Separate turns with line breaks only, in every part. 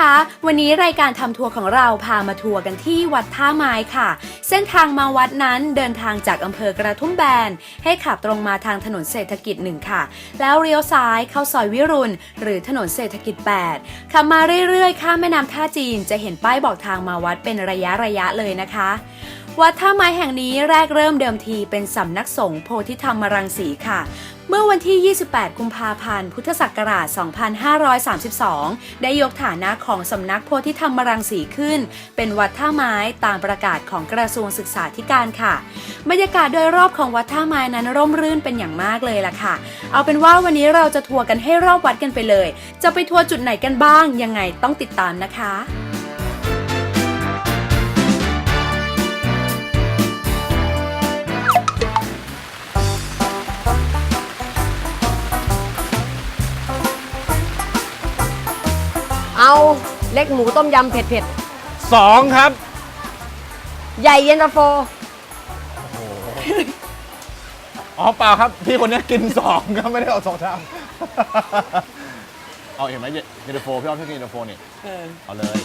คะ วันนี้รายการทำทัวร์ของเราพามาทัวร์กันที่วัดท่าไม้ค่ะ เส้นทางมาวัดนั้นเดินทางจากอำเภอกระทุ่มแบน ให้ขับตรงมาทางถนนเศรษฐกิจหนึ่งค่ะ แล้วเลี้ยวซ้ายเข้าซอยวิรุณ หรือถนนเศรษฐกิจ 8 ขับมาเรื่อยๆ ข้ามแม่น้ำท่าจีน จะเห็นป้ายบอกทางมาวัดเป็นระยะระยะๆเลยนะคะวัดท่าไม้แห่งนี้แรกเริ่มเดิมทีเป็นสำนักสงฆ์โพธิธรรมรังสีค่ะ เมื่อวันที่ 28 กุมภาพันธ์ พุทธศักราช 2532 ได้ยกฐานะของสำนักโพธิธรรมรังสีขึ้น เป็นวัดท่าไม้ตามประกาศของกระทรวงศึกษาธิการค่ะ บรรยากาศโดยรอบของวัดท่าไม้นั้นร่มรื่นเป็นอย่างมากเลยล่ะค่ะ เอาเป็นว่าวันนี้เราจะทัวร์กันให้รอบวัดกันไปเลย จะไปทัวร์จุดไหนกันบ้างยังไงต้องติดตามนะคะ
เอาเล็กหมูต้มยำเผ็ดเผ็ด
สองครับ
ๆใหญ่เย็นตาโฟ
อ๋อเปล่าครับ พี่คนนี้กินสองครับไม่ได้เอาสองชาม เอาเห็นไหมเยนตาโฟพี่อ้อมชอบกินเย็นตาโฟนี่เอาเลย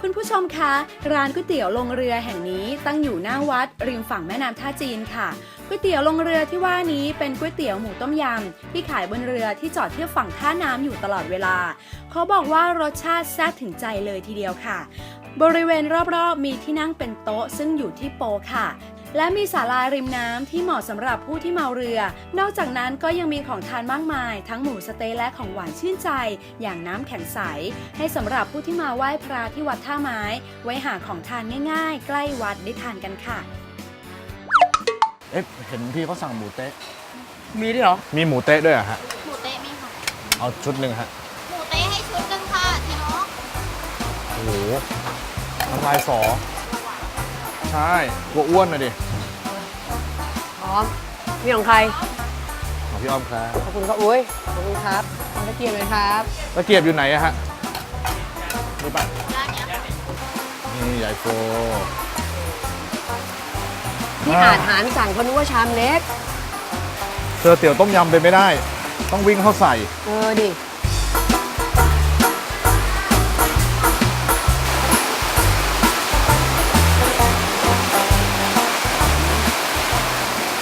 คุณผู้ชมคะ ร้านก๋วยเตี๋ยวลงเรือแห่งนี้ตั้งอยู่หน้าวัดริมฝั่งแม่น้ำท่าจีนค่ะ ก๋วยเตี๋ยวลงเรือที่ว่านี้เป็นก๋วยเตี๋ยวหมูต้มยำที่ขายบนเรือที่จอดเทียบฝั่งท่าน้ำอยู่ตลอดเวลา เขาบอกว่ารสชาติแซ่บถึงใจเลยทีเดียวค่ะ บริเวณรอบๆ มีที่นั่งเป็นโต๊ะซึ่งอยู่ที่โปค่ะและมีศาลาริมน้ำที่เหมาะสำหรับผู้ที่เมาเรือ นอกจากนั้นก็ยังมีของทานมากมาย ทั้งหมูสเต๊ะและของหวานชื่นใจ อย่างน้ำแข็งใส ให้สำหรับผู้ที่มาไหว้พระที่วัดท่าไม้ ไว้หาของทานง่ายๆ ใกล้วัดได้ทานกันค่ะ
เอ๊ะเห็นพี่เขาสั่งหมูเต๊ะ
มีด้วยเหรอ
มีหมูเต๊ะด้วยเหรอะฮะ
หมูเต๊ะมีค่ะ
เอาชุดหนึ่งฮะ
หมูเต๊ะให้ชุดหนึ่งค่ะทีโนก
โอ้โหน้ำลายสอ ใช่กลัวอ้วนนะดิ
พร้อมมีของใคร
ของพี่อ้อมครับ
ขอบคุณครับอุ้ยขอบคุณครับขอบคุณเกียรติเลยครับ
ตะเกียบอยู่ไหนอะฮะนี่ป่ะ
ด้านเนี้ยค่ะ
นี่ใหญ่โฟ
ที่อาจหารสั่งเขานึกว่าชามเล็ก
เจอเตี๋ยวต้มยำเป็นไม่ได้ ต้องวิ่งเข้าใส่
เออดิ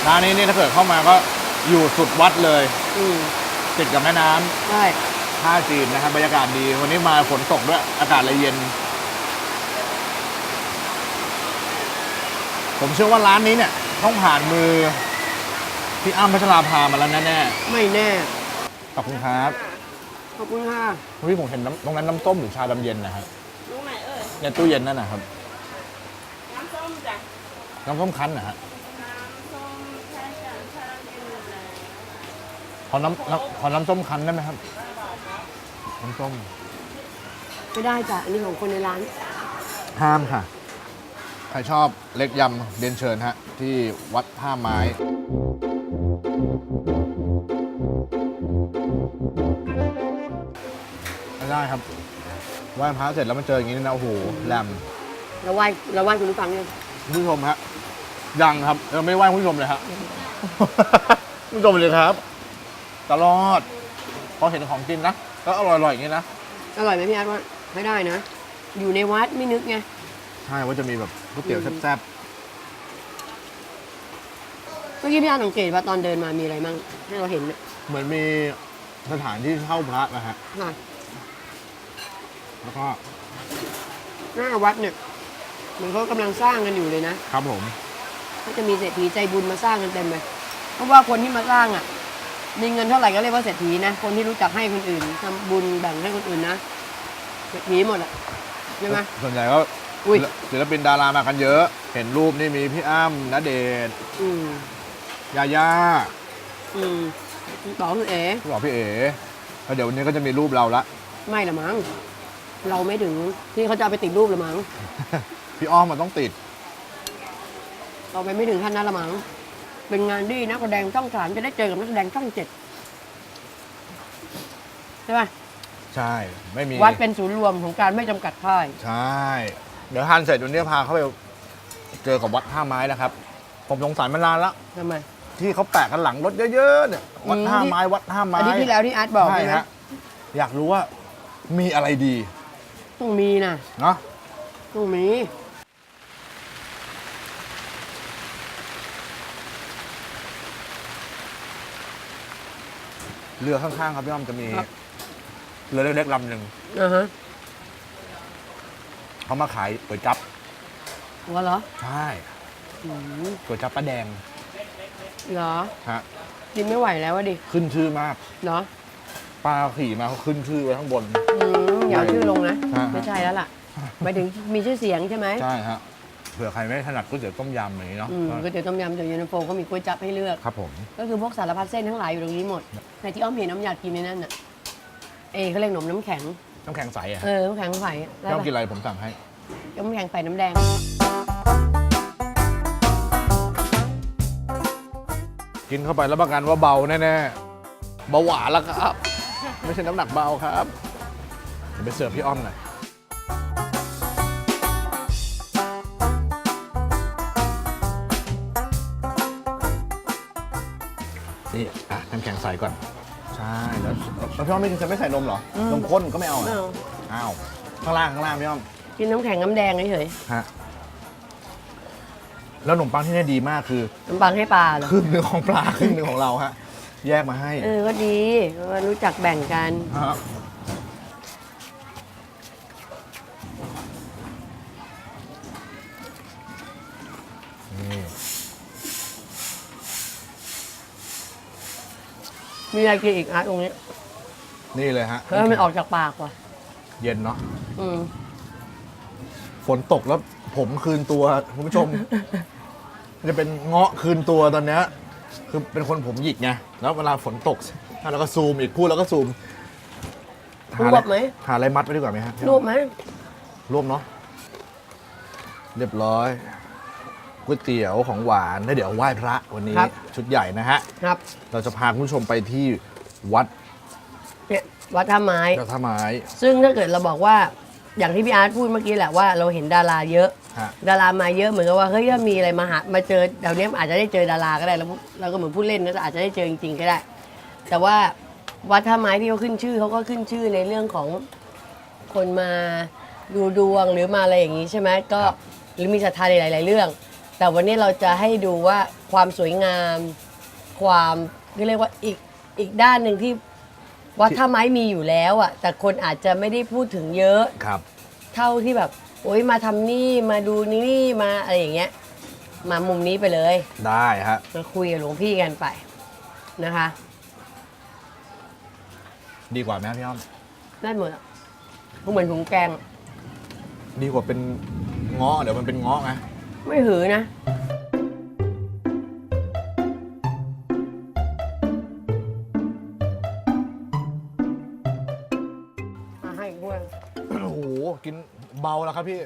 ร้านนี้นี่ถ้าเกิดเข้ามาก็อยู่สุดวัดเลย
อืม
ติดกับแม่น้ำ
ใช่
ท่าจีนนะครับบรรยากาศดี วันนี้มาฝนตกด้วย อากาศเลยเย็น ผมเชื่อว่าร้านนี้เนี่ยต้องผ่านมือพี่อ้ำพัชราภามาแล้วแน่
ไม่แน่
ๆขอบคุณครับ
ขอบคุณค่ะ
พี่ผมเห็นน้ำตรงนั้นน้ำต้มหรือชาดำเย็นนะครับรู้ไหนเอ่ยในตู้เย็นนั่นนะครับ น้ำส้มจ้ะน้ำส้มคั้นนะฮะขอน้ำน้ำขอน้ำส้มคั้นได้ไหมครับน้ำส้ม
ไม่ได้จ้ะอันนี้ของคนในร้าน
ห้ามค่ะใค รชอบเล็กยำเรียนเชิญฮะที่วัดท่าไม้ไม่ได้ครับไหว้พระเสร็จแล้วมันเจออย่างนี้นะโอ้โหแหลม
เราไหว้เราไหว้คุณผู้ฟังยัง
คุณผู้ชมฮะยังครับเราไม่ไหว้คุณผู้ชมเลยฮะคุณผู้ชมเลยครับ ตลอดพอเห็นของกินนะก็อร่อยๆอย่างนี้นะ
อร่อยไหมพี่อาร์ตว่าไม่ได้นะ อยู่ในวัดไม่นึกไง
ใช่ว่าจะมีแบบก๋วยเตี๋ยวแซ่บ
เมื่อกี้พี่อาร์ตสังเกตว่าตอนเดินมามีอะไรมั่งให้เราเห็นน่ะ
ๆเหมือนมีสถานที่เช่าพระนะฮะ
ค่ะ
แล้วก็
หน้าวัดเนี่ยเหมือนเขากำลังสร้างกันอยู่เลยนะครับ
ผม
ก็จะมีเศรษฐีใจบุญมาสร้างกันเต็มเลยเพราะว่าคนที่มาสร้างอะมีเงินเท่าไหร่ก็เรียกว่าเศรษฐีนะคนที่รู้จักให้คนอื่นทำบุญแบ่งให้คนอื่นนะเศรษฐีหมดอะใช่ไหม
ส่วนใหญ่ก็
อุ้ย
ศิลปินดารามากันเยอะ เห็นรูปนี่มีพี่อ้ำณเดชน์
อืม
ยาย่า
อืมบอกคุณเอ๋
พี่บอกพี่เอ๋แล้วเดี๋ยววันนี้ก็จะมีรูปเราละ
ไม่ละมั้งเราไม่ถึงที่เขาจะเอาไปติดรูปละมั้ง
พี่อ้อมมันต้องติด
เราไปไม่ถึงขั้นนั้นละมั้งเป็นงานดีนักแสดงช่องสามจะได้เจอกับนักแสดงช่องเจ็ดใช่ไหม
ใช่ ไม่มี
วัดเป็นศูนย์รวมของการไม่จำกัดค่าย
ใช่ เดี๋ยวทานเสร็จวันนี้พาเข้าไปเจอกับวัดท่าไม้นะครับ ผมสงสารมานานละ
ทำไม
ที่เขาแปะกันหลังรถเยอะๆเนี่ยวัด
อืม
ท่าไม้วัดท่าไม้
อาทิตย์ที่แล้วที่อาร์ตบอก
ใช่
ใช่ไหม
ฮะอยากรู้ว่ามีอะไรดี
ต้องมีนะ
เนาะ
ต้องมี
เรือข้างๆครับพี่อ้อมจะมีเรือเล็กๆลำหนึ่ง
อ่าฮะ
เขามาขายก๋วยจั๊บ
หัวเหรอ
ใช่
อืม
ก๋วยจั๊บป้าแดง
เหรอ
ฮะ
กินไม่ไหวแล้วอะดิ
ขึ้นชื่อมาก
เหรอ
ป้าขี่มาเขาขึ้นชื่อไว้ข้างบน
อืมอย่าเอาชื่อลงนะ
ฮะ
ไม่ใช่แล้วล่ะหมายถึงมีชื่อเสียงใช่ไหม
ใช่ฮะเผื่อใครไม่ถนัดก๋วยเตี๋ยวต้มยำอย่างนี้เนาะ
อืมก๋วยเตี๋ยวต้มยำเตี๋ยวเย็นตาโฟก็มีก๋วยจั๊บให้เลือก
ครับผม
ก็คือพวกสารพัดเส้นทั้งหลายอยู่ตรงนี้หมดในที่อ้อมเห็นน้ำยากินในนั่นน่ะเอเขาเรียกขนมน้ำแข็ง
น้ำแข็งใสอะ
เออน้ำแข็งใสแล้ว
พี่อ้อม
อะไร
กินอะไรผมสั่งให้
น้ำแข็งใส่น้ำแดง
กินเข้าไปแล้วประกันว่าเบาแน่ๆเบาหวานแล้วครับ ไม่ใช่น้ำหนักเบาครับเดี๋ยวไปเสิร์ฟพี่อ้อมหน่อยนี่อะน้ำแข็งใสก่อน ใช่แล้วแล้วพี่อ้อมไม่จะไม่ใส่นมเหรอ
อืม
นมข้นก็ไม่เอา
ไม่
อะ
เอา
อ้าวข้างล่างข้างล่างพี่อ้อม
กินน้ำแข็งน้ำแดงเฉย
ฮะแล้วขนมปังที่นี่ดีมากคือ
ๆน้ำปังให้ปลาเหรอ
ครึ่งหนึ่งของปลาครึ่งหนึ่งของเราฮะแยกมาให้
เออก็ดีว่ารู้จักแบ่งกัน
ฮะ
มีอะไรกินอีกอาร์ตตรงนี้
นี่เลยฮะ
เฮ้ยมันออกจากปากว่ะ
เย็นเนาะ
อืม
ฝนตกแล้วผมคืนตัวคุณผู้ชม จะเป็นเงาะคืนตัวตอนเนี้ยคือเป็นคนผมหยิกไงแล้วเวลาฝนตกแล้วก็ซูมอีกพูดแล้วก็ซูม
รวบไหม
หาอะไรมัดไว้ดีกว่าไหมฮะ
รวบไหม
รวบเนาะเรียบร้อย ก๋วยเตี๋ยวของหวานแล้วเดี๋ยวไหว้พระวันนี้ชุดใหญ่นะฮะ
ครับ
เราจะพาคุณผู้ชมไปที่วัด
เนี่ยวัดท่าไม้
พระท่าไม้
ซึ่งถ้าเกิดเราบอกว่าอย่างที่พี่อาร์ตพูดเมื่อกี้แหละว่าเราเห็นดาราเยอะ
ฮะ
ดารามาเยอะเหมือนกับว่าเฮ้ยถ้ามีอะไรมาหามาเจอเดี๋ยวนี้อาจจะได้เจอดาราก็ได้แล้วเราก็เหมือนพูดเล่นก็อาจจะได้เจอจริงๆก็ได้ แต่ว่าวัดท่าไม้ที่เขาขึ้นชื่อเขาก็ขึ้นชื่อในเรื่องของคนมาดูดวงหรือมาอะไรอย่างนี้ใช่ไหมก็หรือมีศรัทธาในหลาย ๆ เรื่อง แต่วันนี้เราจะให้ดูว่าความสวยงาม ความเรียกว่าอีกอีกด้านหนึ่งที่วัดท่าไม้มีอยู่แล้วอะ แต่คนอาจจะไม่ได้พูดถึงเยอะ
ครับ
เท่าที่แบบ โอ๊ยมาทำนี่มาดูนี่มาอะไรอย่างเงี้ย มามุมนี้ไปเลย
ได้ฮะ
มาคุยกับหลวงพี่กันไปนะคะ
ดีกว่าไหมครับพี่อ้อม
ได้หมดอะก็เหมือนถุงแกง
ดีกว่าเป็นเงาะเดี๋ยวมันเป็นเงาะไง
ไม่หือนะ มาให้อีกถ้วย
โอ้โห กินเบาแล้วครับพี่